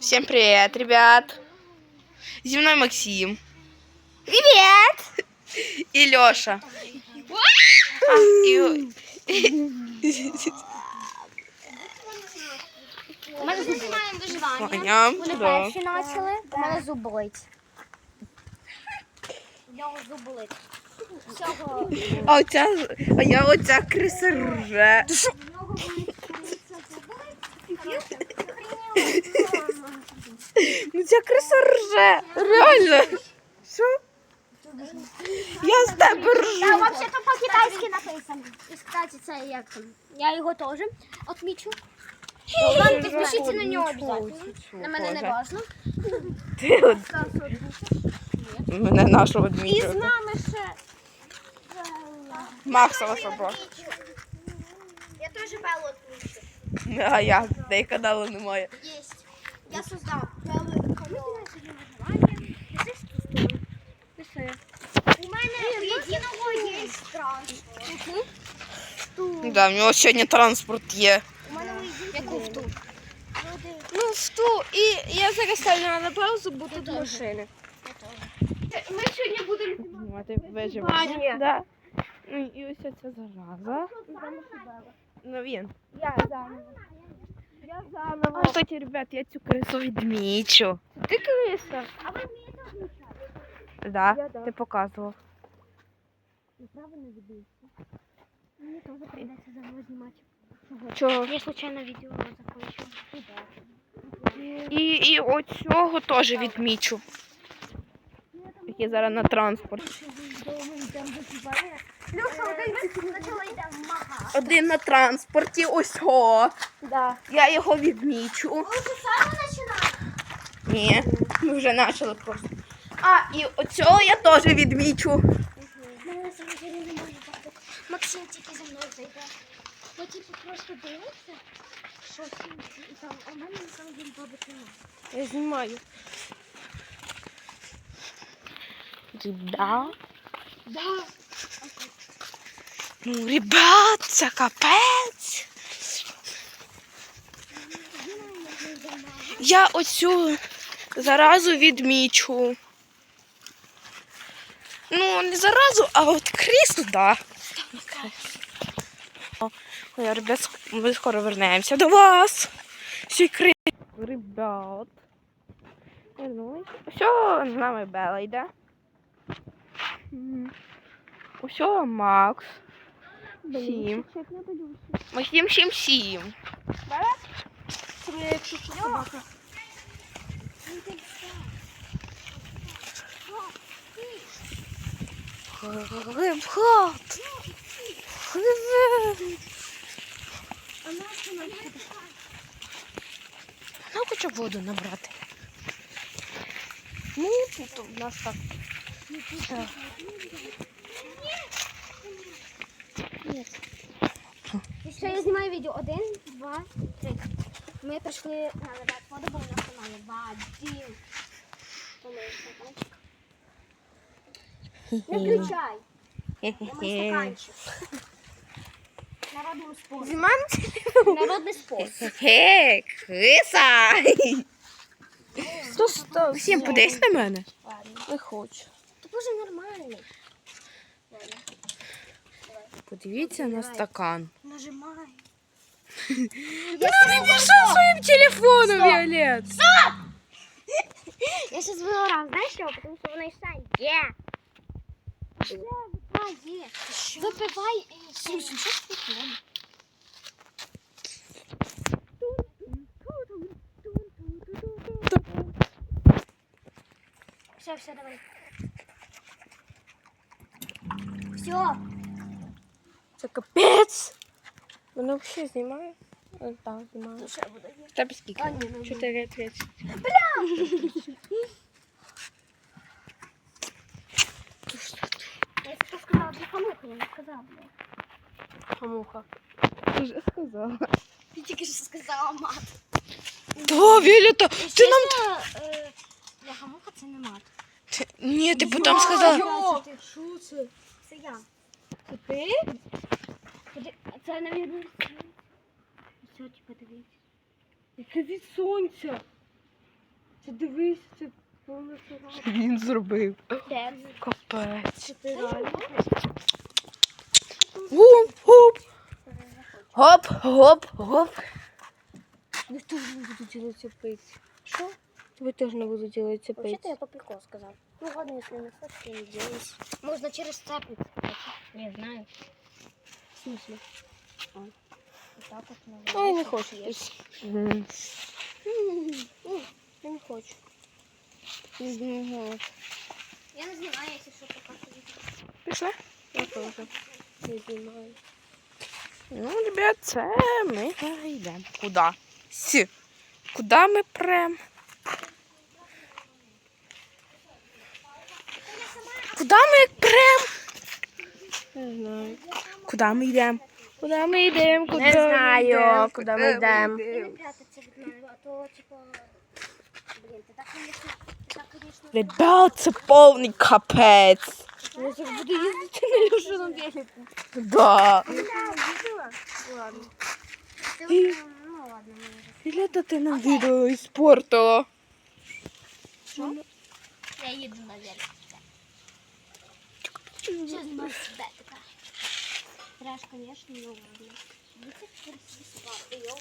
Всем привет, ребят. Зі мною Максим. Привет! І Льоша. А, і... У мене зуб болить. виживання. Ваня, Вони да. перші почали, у мене зуб болить. У нього зуб болить. Всього. А, оця, а я оця криса рже. У нього болить. Ну ця криса рже. Реально. Що? Я з тебе ржу. взагалі то по-китайськи написано. І, кстати, це як там. Я його теж відмічу. Вам підпишіться на нього обов'язково. На мене не важно. Ти от мене нашого І з нами ще. Максова собака. Я теж Беллу відмічу. А як? Де й каналу немає. Есть. Я создал Беллу канал. У мене у єдиного є транспорт. Да, в нього сьогодні транспорт є. У мене у. Яку вту? Ну, в ту, і я зараз ставлю на паузу, бо тут машини. Ми сьогодні будемо Ну, а ти. Да. Ну, і ось ця зараза. Ну він. Я заново. Я заново. Кстати, ребят, я цю крису відмічу. Ти криса. А ви вмієте відмічати? Да, Я да. ти показував. Неправильно відбився. Мені теж прийдеться заново знімати. Чого? Я случайно відео закончила. І, і оцього теж відмічу. Який зараз на транспорт. Люша, один на транспорті, ось о. Да. Я його відмічу. Ви вже саме починаєте? Ні, ми вже почали просто. А, і оцього я теж відмічу. Мене взагалі не може бути. Максим тільки за мною зайде. Бо типу просто дивиться, що і там, а в мене ніколи він бабить немає. Я знімаю. Да. Да. Ну, ребят, це капець. Я оцю заразу відмічу. Ну, не заразу, а от крису, да. Ой, ребят, ми скоро вернемося до вас. Кри... Ребят. Все, з нами Бела йде. М. Макс. Сім. Максим сім сім. Це моя якщо що собака. Рибгат. А наша нам Ну, хочу воду набрати. Ну, тут у нас так. Відео? Один, два, три. Ми прийшли наливати воду, бо у нас немає води. Не включай. Я мій стаканчик. Народним способом. Знімаємо? Народний спосіб. Хе, криса. Сто сто. Всім подивись на мене. Не хочу. Ти дуже нормальний. Подивіться на стакан. Нажимай. Пішов своїм телефоном, Віолет. Я сейчас виграв, знаєш що? Тому що вона йшла є. Є. Випивай і Слушай, що ж ти Все, все, давай. Все. Це капець. Мене взагалі знімає? Е, Так, знімаю. Ще буде є. Тебе скільки? А, ні, ну, ні. 4 30. Я тільки сказала, ти хамуха, я не сказала. бля. Хамуха. Ти вже сказала. Ти тільки що сказала мат. Да, Віолета, ти нам... Чесно, е, для хамуха це не мат. Ні, ти потім сказала. Йо! Ти що це? Це я. Це ти? Це, навірно, все, типу, дивіться. Яке від сонця. Ти дивись, це повністю. Він зробив. Капець. Гуп, гуп. Гоп, гоп, гоп. Ви теж не будете делать пить. Що? Ви теж не будете делать пить. Вообще-то я по приколу сказал. Ну ладно, если не хочешь, я не делаюсь. Можно через цепницу. Не знаю. В смысле? А, вот так вот, наверное. Ай, не хочу пить. Я не хочу. Не знаю. Я не знаю, если что пока Пішли? Я теж не знаю. Ну, ребят, це ми йдемо. Куди? С. Куди ми прем? Куди ми прем? Не знаю. Куди ми йдемо? Куди ми йдемо? Куди Не знаю, ми йдемо? куди ми йдемо. Не прятаться від мене, а то, типа... Блин, ты так, конечно... Ты так, конечно... Ребят, це повний капець. Я зараз буду їздити на Люшину велику. Да. Ладно. Ты уже... Ну ладно, мы уже... Ілля ти нам відео іспортила. Я еду наверх. Сейчас снимаю себя такая. Трэш, конечно, ну ладно. Видите, красиво собака, ёу.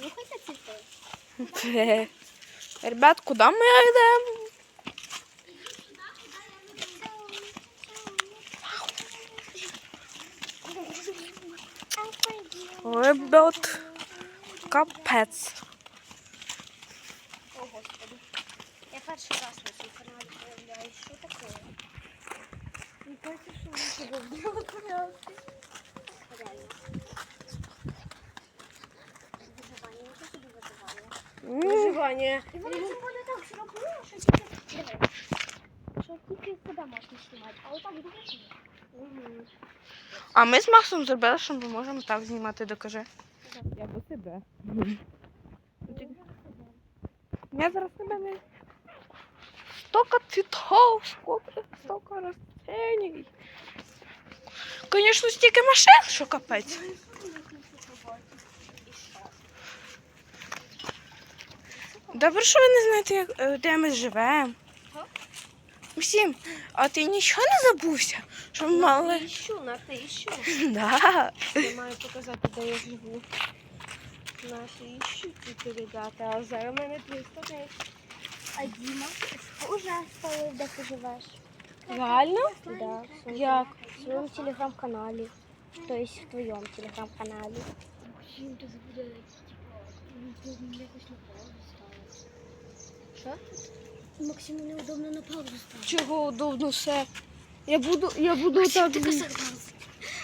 Ну хоть цветы. Це. Ребят, куди ми йдемо? Ребят, капець. Виживання. І вони так зробили, що тільки... Диви. Що тільки куди можна знімати, а отак дуже А ми з Максом зробили, що ми можемо так знімати, докажи. Я до тебе. Я зараз тебе не. Столько цвітов, сколько, столько растений. Звісно, стільки машин, що капець. Добре, що ви не знаєте, е, де ми живемо. Максим, а ти нічого не забувся? Що ми мали. Іщу, на ти іщу. Да. Я маю показати, де я живу. Наші іщуть ці ребята, а зараз в мене 300. А Діма вже стали, де ти живеш? Реально? Да. Як? В своєму телеграм-каналі. Тобто в твоєму телеграм-каналі. Чим ти забуде, типа, якось на паузу ставити. Що? Максиму неудобно на паузу ставити. Чого удобно все? Я буду, я буду так. Ти согласен.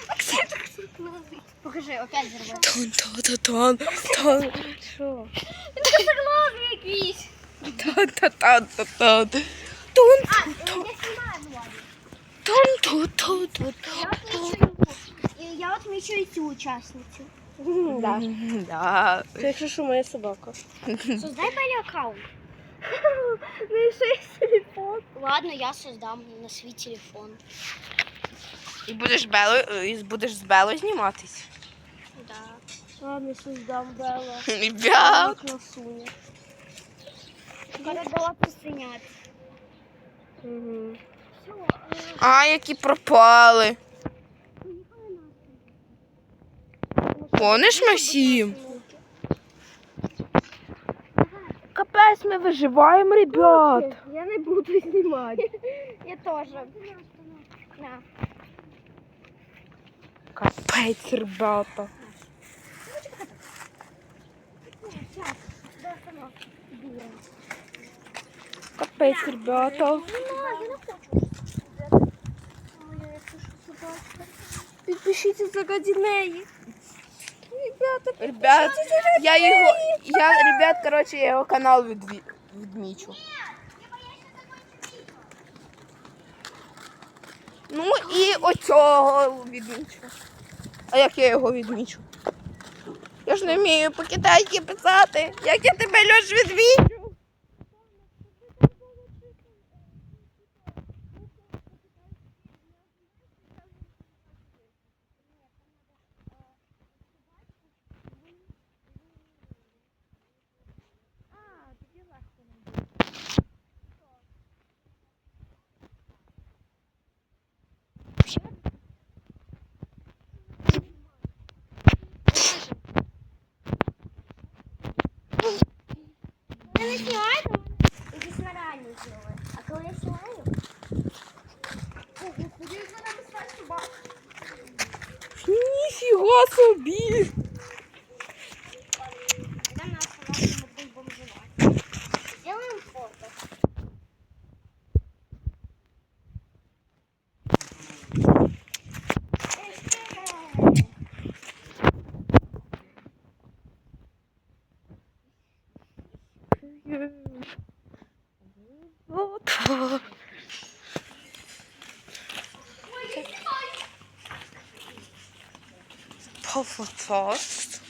Максим так согласен. Покажи, опять зробив. Тон, тон, тон, тон. Що? Ти согласен якийсь. Тон, тон, тон, тон. Тон, А, тон, тон, тон, тон, Я отмічу, і- і цю учасницю. Да. Да. Це якщо що моя собака. Создай Белі аккаунт. Ну ще й телефон. Ладно, я создам на свій телефон. І будеш Бело, і будеш з Белою зніматись. Да. Ладно, создам Белла. Ребят. Красуня. Скоро була посиняти. Угу. А, які пропали. Помниш, Максим? Капець, ми виживаємо, ребят. Я не буду знімати. Я теж. На. Капець, ребята. Капець, ребята. Я не хочу. Ой, я пишу собачка. Підпишіться заради неї. Ребята, Ребят, я його, я, ребят, короче, я його канал відві, відмічу. Ну і оцього відмічу. А як я його відмічу? Я ж не вмію по-китайськи писати. Як я тебе Льош відмічу? Ніфіга собі. там на остановку будемо бомжувати. Сделаем фото. Вот. Пофоцост.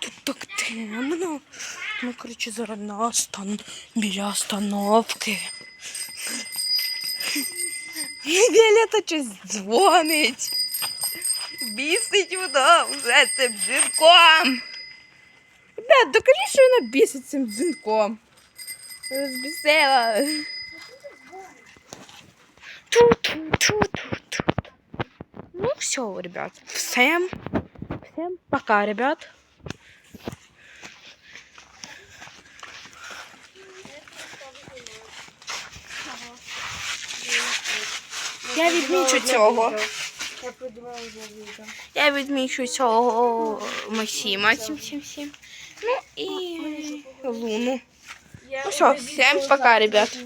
Тут так темно. Ми, коротше, зараз на стан біля остановки. Віолетта щось дзвонить. Бісить вона вже цим дзвінком. Ребят, докажи, що вона бісить цим дзвінком. Розбісила. Ту-ту-ту-ту-ту. Все, ребят. Всем, всем пока, ребят. Я відмічу цього. Я. Відмічу цього сім, сім. Ну і Луну. Ну всё, вже всем пока, ребят.